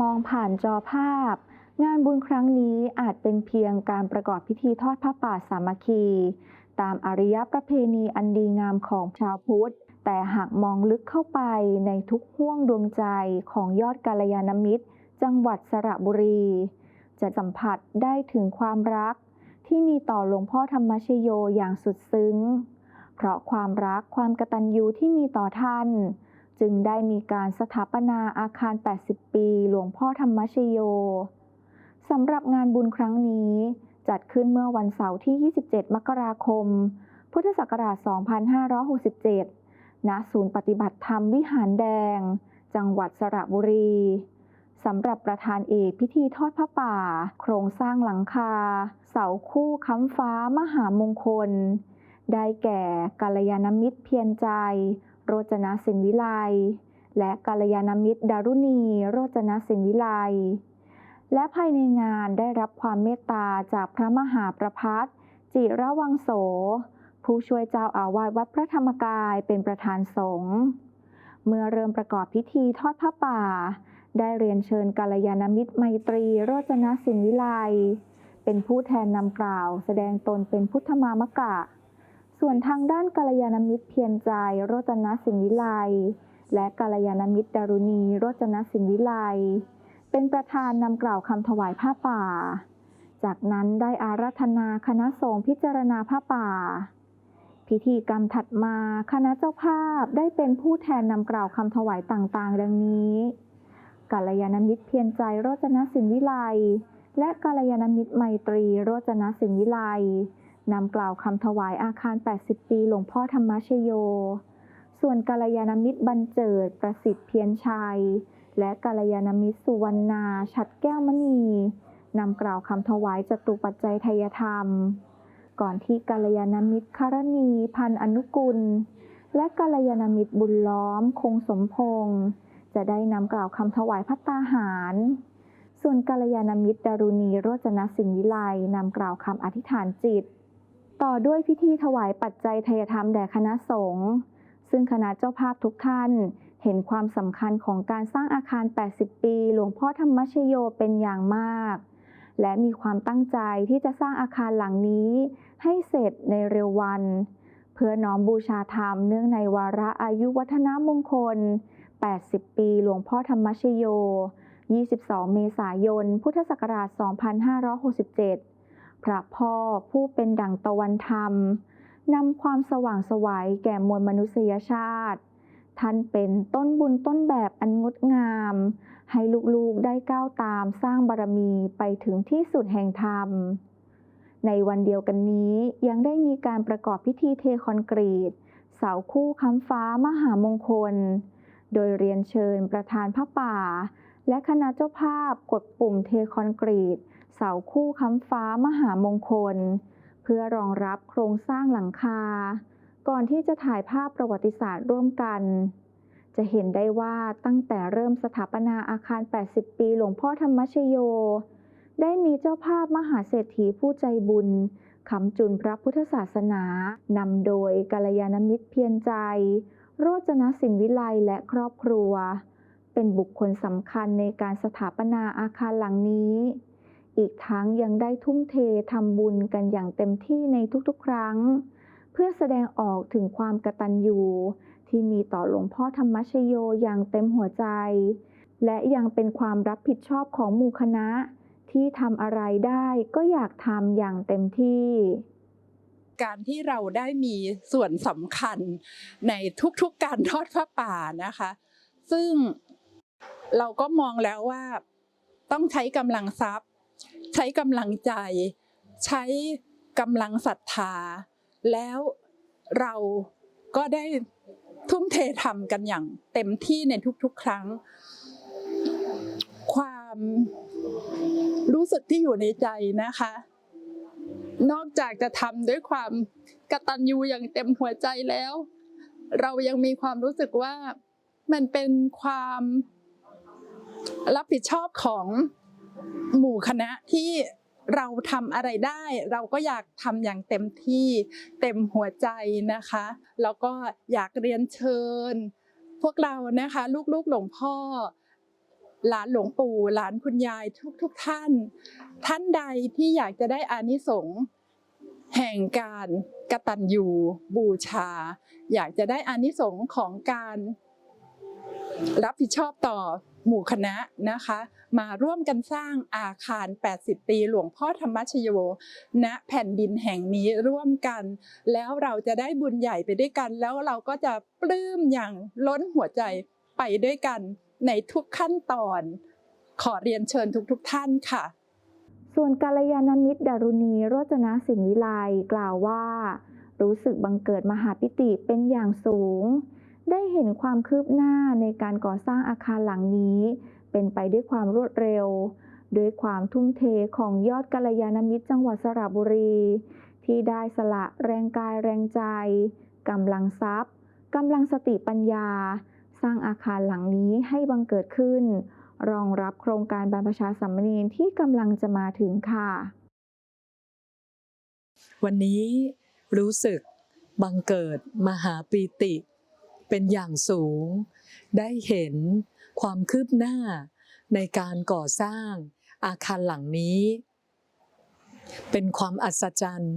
มองผ่านจอภาพ งานบุญครั้งนี้อาจเป็นเพียงการประกอบพิธีทอดผ้าป่าสามัคคี ตามอารยประเพณีอันดีงามของชาวพุทธ แต่หากมองลึกเข้าไปในทุกห้วงดวงใจของยอดกาลยานมิตร จังหวัดสระบุรี จะสัมผัสได้ถึงความรัก ที่มีต่อหลวงพ่อธรรมชโยอย่างสุดซึ้ง เพราะความรักความกตัญญูที่มีต่อท่าน จึงได้มีการสถาปนาอาคาร 80 ปี หลวงพ่อธรรมชโย สำหรับงานบุญครั้งนี้ จัดขึ้นเมื่อวันเสาร์ที่ 27 มกราคม พุทธศักราช 2567 ณ ศูนย์ปฏิบัติธรรมวิหารแดง จังหวัดสระบุรีสำหรับประธานเอกพิธีทอดพระป่า โครงสร้างหลังคา เสาคู่ค้ำฟ้ามหามงคล ได้แก่กาลยานมิตรเพียรใจ โรจนสินวิไลและกาลยานมิตรดารุณี โรจนสินวิไลและภายในงานได้รับความเมตตาจากพระมหาประพัฒจิระวังโส ผู้ช่วยเจ้าอาวาสวัดพระธรรมกายเป็นประธานสงฆ์เมื่อเริ่มประกอบพิธีทอดผ้าป่า ได้เรียนเชิญกาลยานมิตรไมตรี โรจนสินวิไลเป็นผู้แทนนำกล่าว แสดงตนเป็นพุทธมามกะ ส่วนทางด้านกาลยานมิตรเพียรใจโรจนสินวิไลและกาลยานมิตรดารุณีโรจนสินวิไลเป็นประธานนำกล่าวคำถวายผ้าป่า จากนั้นได้อาราธนาคณะสงฆ์พิจารณาผ้าป่า พิธีกรรมถัดมาคณะเจ้าภาพได้เป็นผู้แทนนำกล่าวคำถวายต่างๆ ดังนี้กาลยานมิตรเพียรใจโรจนสินวิไลและกาลยานมิตรไมตรีโรจนสินวิไล นำกล่าวคำถวายอาคาร 80 ปีหลวงพ่อธรรมชโย ส่วนกาลยานมิตรบรรเจิด ประสิทธิ์เพียรชัย และกาลยานมิตรสุวรรณาฉัดแก้วมณีนำกล่าวคำถวายจตุปัจจัยทยธรรม ก่อนที่กาลยานมิตรคารณี พันอนุกุล และกาลยานมิตรบุญล้อม คงสมพงษ์จะได้นำกล่าวคำถวายพัตตาหาร ส่วนกาลยานมิตรดารุณีโรจนสินวิไลนำกล่าวคำอธิษฐานจิต ต่อด้วยพิธีถวายปัจจัยทยธรรมแด่คณะสงฆ์ซึ่งคณะเจ้าภาพทุกท่าน เห็นความสำคัญของการสร้างอาคาร 80 ปี หลวงพ่อธรรมชโยเป็นอย่างมาก และมีความตั้งใจที่จะสร้างอาคารหลังนี้ ให้เสร็จในเร็ววัน เพื่อน้อมบูชาธรรมเนื่องในวาระอายุวัฒนมงคล 80 ปี หลวงพ่อธรรมชโย 22 เมษายน พุทธศักราช 2567 พระพ่อผู้เป็นดั่งตะวันธรรมนำความสว่างสวัยแก่มวลมนุษยชาติ ท่านเป็นต้นบุญต้นแบบอันงดงาม ให้ลูกๆได้ก้าวตามสร้างบารมีไปถึงที่สุดแห่งธรรม ในวันเดียวกันนี้ยังได้มีการประกอบพิธีเทคอนกรีต เสาคู่ค้ำฟ้ามหามงคล โดยเรียนเชิญประธานพระป่า และคณะเจ้าภาพกดปุ่มเทคอนกรีต เสาคู่ค้ำฟ้ามหามงคล เพื่อรองรับโครงสร้างหลังคา ก่อนที่จะถ่ายภาพประวัติศาสตร์ร่วมกัน จะเห็นได้ว่าตั้งแต่เริ่มสถาปนาอาคาร 80 ปีหลวงพ่อธรรมชโย ได้มีเจ้าภาพมหาเศรษฐีผู้ใจบุญคำจุนพระพุทธศาสนา นำโดยกาลยานมิตรเพียรใจ โรจนสินวิไลและครอบครัว เป็นบุคคลสำคัญในการสถาปนาอาคารหลังนี้ อีกทั้งยังได้ทุ่มเททำบุญกันอย่างเต็มที่ในทุกๆ ครั้ง เพื่อแสดงออกถึงความกตัญญูที่มีต่อหลวงพ่อธรรมชโยอย่างเต็มหัวใจ และยังเป็นความรับผิดชอบของหมู่คณะ ที่ทำอะไรได้ก็อยากทำอย่างเต็มที่การที่เราได้มีส่วนสำคัญในทุกๆการทอดพระป่านะคะ ซึ่งเราก็มองแล้วว่าต้องใช้กำลังทรัพย์ ใช้กำลังใจ ใช้กำลังศรัทธา แล้วเราก็ได้ทุ่มเททำกันอย่างเต็มที่ในทุกๆ ครั้ง ความรู้สึกที่อยู่ในใจนะคะ นอกจากจะทำด้วยความกตัญญูอย่างเต็มหัวใจแล้ว เรายังมีความรู้สึกว่ามันเป็นความรับผิดชอบของ หมู่คณะที่เราทำอะไรได้ เราก็อยากทำอย่างเต็มที่เต็มหัวใจนะคะ แล้วก็อยากเรียนเชิญ พวกเรานะคะลูกๆหลวงพ่อ หลานหลวงปู่ หลานคุณยายทุกทุกๆท่าน ท่านใดที่อยากจะได้อานิสงส์แห่งการกตัญญูบูชา อยากจะได้อานิสงส์ของการรับผิดชอบต่อ หมู่คณะนะคะ มาร่วมกันสร้างอาคาร 80 ปีหลวงพ่อธรรมชโย ณ แผ่นดินแห่งนี้ร่วมกัน แล้วเราจะได้บุญใหญ่ไปด้วยกัน แล้วเราก็จะปลื้มอย่างล้นหัวใจไปด้วยกันในทุกขั้นตอน ขอเรียนเชิญทุกๆทท่านค่ะ ส่วนกาลยานมิตรดารุณีโรจนสินวิไลกล่าวว่า รู้สึกบังเกิดมหาปิติเป็นอย่างสูง ได้เห็นความคืบหน้าในการก่อสร้างอาคารหลังนี้ เป็นไปด้วยความรวดเร็ว ด้วยความทุ่มเทของยอดกาลยานมิตรจังหวัดสระบุรี ที่ได้สละแรงกายแรงใจกำลังทรัพย์กำลังสติปัญญา สร้างอาคารหลังนี้ให้บังเกิดขึ้น รองรับโครงการบรรพชาสัมมเนรที่กำลังจะมาถึงค่ะ วันนี้รู้สึกบังเกิดมหาปีติ เป็นอย่างสูง ได้เห็นความคืบหน้าในการก่อสร้างอาคารหลังนี้ เป็นความอัศจรรย์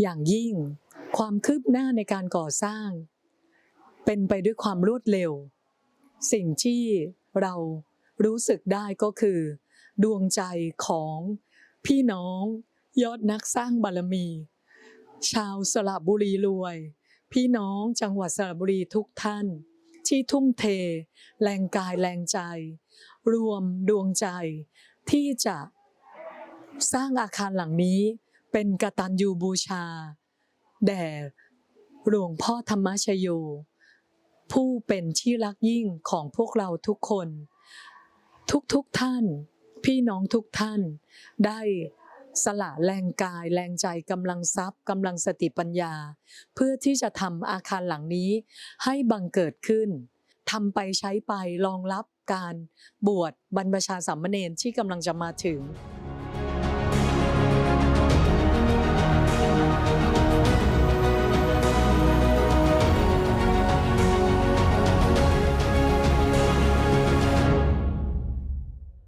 อย่างยิ่ง ความคืบหน้าในการก่อสร้าง เป็นไปด้วยความรวดเร็ว สิ่งที่เรารู้สึกได้ก็คือ ดวงใจของพี่น้องยอดนักสร้างบารมี ชาวสระบุรีรวย พี่น้องจังหวัดสระบุรีทุกท่าน ที่ทุ่มเท แรงกายแรงใจ รวมดวงใจ ที่จะสร้างอาคารหลังนี้เป็นกตัญญูบูชา แด่หลวงพ่อธรรมชโย ผู้เป็นที่รักยิ่งของพวกเราทุกคน ทุกๆทท่าน พี่น้องทุกท่านได้ สละแรงกาย แรงใจกำลังทรัพย์กำลังสติปัญญา เพื่อที่จะทำอาคารหลังนี้ให้บังเกิดขึ้นทำไปใช้ไปรองรับการบวชบรรพชาสามเณรที่กำลังจะมาถึง